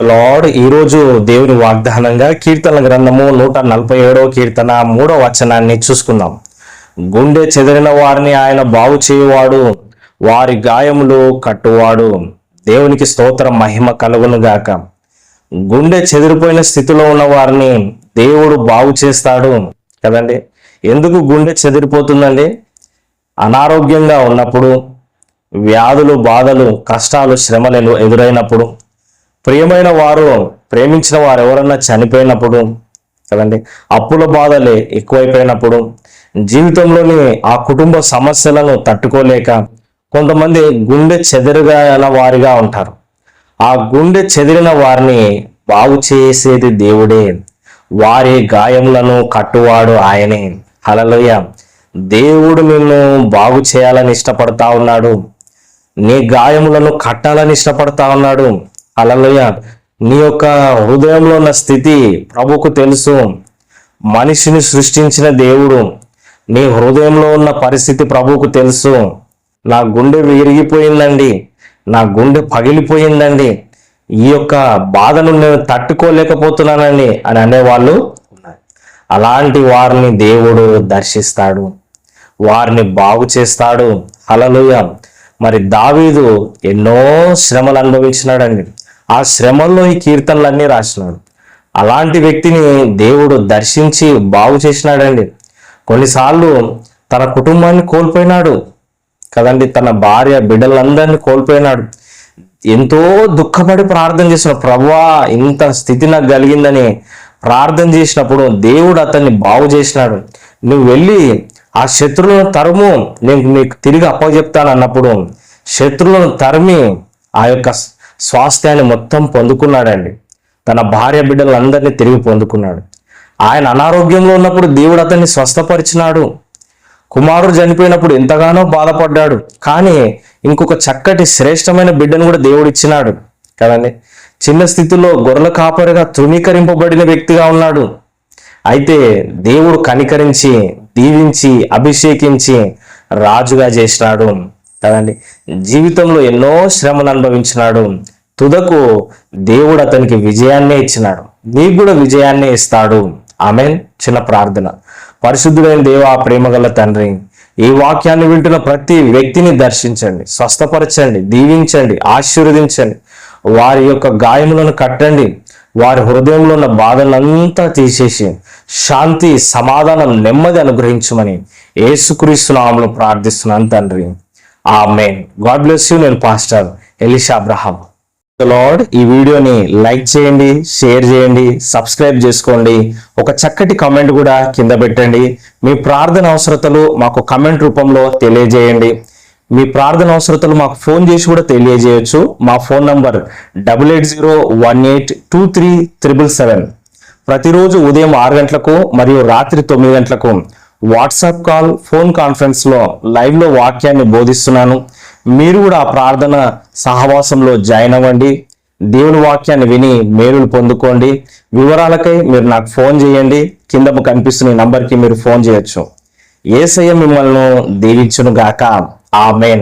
Lord ఈరోజు దేవుని వాగ్దానంగా కీర్తన గ్రంథము నూట నలభై ఏడవ కీర్తన మూడవ వచనాన్ని చూసుకుందాం. గుండె చెదిరిన వారిని ఆయన బాగు చేయువాడు వారి గాయములు కట్టువాడు. దేవునికి స్తోత్రం మహిమ కలుగును గాక. గుండె చెదిరిపోయిన స్థితిలో ఉన్న వారిని దేవుడు బాగు చేస్తాడు కదండి. ఎందుకు గుండె చెదిరిపోతుందండి? అనారోగ్యంగా ఉన్నప్పుడు వ్యాధులు బాధలు కష్టాలు శ్రమలు ఎదురైనప్పుడు ప్రియమైన వారు ప్రేమించిన వారు ఎవరన్నా చనిపోయినప్పుడు కదండి అప్పుల బాధలే ఎక్కువైపోయినప్పుడు జీవితంలోని ఆ కుటుంబ సమస్యలను తట్టుకోలేక కొంతమంది గుండె చెదరగాల వారిగా ఉంటారు. ఆ గుండె చెదిరిన వారిని బాగు చేసేది దేవుడే. వారి గాయములను కట్టువాడు ఆయనే. హలలోయ దేవుడు నిన్ను బాగు చేయాలని ఇష్టపడతా ఉన్నాడు. నీ గాయములను కట్టాలని ఇష్టపడతా ఉన్నాడు. అలలోయ నీ యొక్క హృదయంలో ఉన్న స్థితి ప్రభుకు తెలుసు. మనిషిని సృష్టించిన దేవుడు. నీ హృదయంలో ఉన్న పరిస్థితి ప్రభువుకు తెలుసు. నా గుండె విరిగిపోయిందండి. నా గుండె పగిలిపోయిందండి. ఈ యొక్క బాధను నేను తట్టుకోలేకపోతున్నానండి అని అనేవాళ్ళు ఉన్నారు. అలాంటి వారిని దేవుడు దర్శిస్తాడు. వారిని బాగు చేస్తాడు. అలలుయ మరి దావీదు ఎన్నో శ్రమలు అనుభవించినాడండి. ఆ శ్రమల్లో ఈ కీర్తనలన్నీ రాసినాడు. అలాంటి వ్యక్తిని దేవుడు దర్శించి బాగు చేసినాడండి. కొన్నిసార్లు తన కుటుంబాన్ని కోల్పోయినాడు కదండి. తన భార్య బిడ్డలందరినీ కోల్పోయినాడు. ఎంతో దుఃఖపడి ప్రార్థన చేసిన ప్రభువా ఇంత స్థితి నాకు కలిగిందని ప్రార్థన చేసినప్పుడు దేవుడు అతన్ని బాగు చేసినాడు. నువ్వు వెళ్ళి ఆ శత్రువులను తరుము నేను నీకు తిరిగి అప్పచెప్తాను అన్నప్పుడు శత్రువులను తరిమి ఆ యొక్క స్వాస్థ్యాన్ని మొత్తం పొందుకున్నాడండి. తన భార్య బిడ్డలందరినీ తిరిగి పొందుకున్నాడు. ఆయన అనారోగ్యంలో ఉన్నప్పుడు దేవుడు అతన్ని స్వస్థపరిచినాడు. కుమారుడు చనిపోయినప్పుడు ఎంతగానో బాధపడ్డాడు. కానీ ఇంకొక చక్కటి శ్రేష్టమైన బిడ్డను కూడా దేవుడు ఇచ్చినాడు. కదండి? చిన్న స్థితిలో గొర్రెల కాపరిగా తృణీకరింపబడిన వ్యక్తిగా ఉన్నాడు. అయితే దేవుడు కనికరించి దీవించి అభిషేకించి రాజుగా చేసినాడు. కదండి. జీవితంలో ఎన్నో శ్రమను అనుభవించినాడు. తుదకు దేవుడు అతనికి విజయాన్నే ఇచ్చినాడు. నీకు కూడా విజయాన్నే ఇస్తాడు. ఆమెన్. చిన్న ప్రార్థన. పరిశుద్ధుడైన ఆ ప్రేమగల తండ్రి ఈ వాక్యాన్ని వింటున్న ప్రతి వ్యక్తిని దర్శించండి. స్వస్థపరచండి దీవించండి ఆశీర్వదించండి. వారి యొక్క గాయములను కట్టండి. వారి హృదయంలో ఉన్న బాధలంతా తీసేసి శాంతి సమాధానం నెమ్మది అనుగ్రహించమని ఏసుక్రీస్తు నామములో ప్రార్థిస్తున్నాను తండ్రి. ఆమెన్ గాడ్ బ్లెస్ యూ నేను పాస్టర్ ఎలిషా అబ్రహాం లార్డ్ ఈ వీడియోని లైక్ చేయండి షేర్ చేయండి సబ్స్క్రైబ్ చేసుకోండి. ఒక చక్కటి కమెంట్ కూడా కింద పెట్టండి. మీ ప్రార్థన అవసరతలు మాకు కమెంట్ రూపంలో తెలియజేయండి. మీ ప్రార్థన అవసరతలు మాకు ఫోన్ చేసి కూడా తెలియజేయచ్చు. మా phone number double eight zero one eight two three triple seven ప్రతిరోజు ఉదయం ఆరు గంటలకు మరియు రాత్రి తొమ్మిది గంటలకు వాట్సాప్ కాల్ ఫోన్ కాన్ఫరెన్స్లో లైవ్లో వాక్యాన్ని బోధిస్తున్నాను. మీరు కూడా ఆ ప్రార్థన సహవాసంలో జాయిన్ అవ్వండి. దేవుని వాక్యాన్ని విని మేలులు పొందుకోండి. వివరాలకై మీరు నాకు ఫోన్ చేయండి. కింద కనిపిస్తున్న నంబర్కి మీరు ఫోన్ చేయొచ్చు. ఏసయ్య మిమ్మల్ని దీవించును గాక ఆమెన్.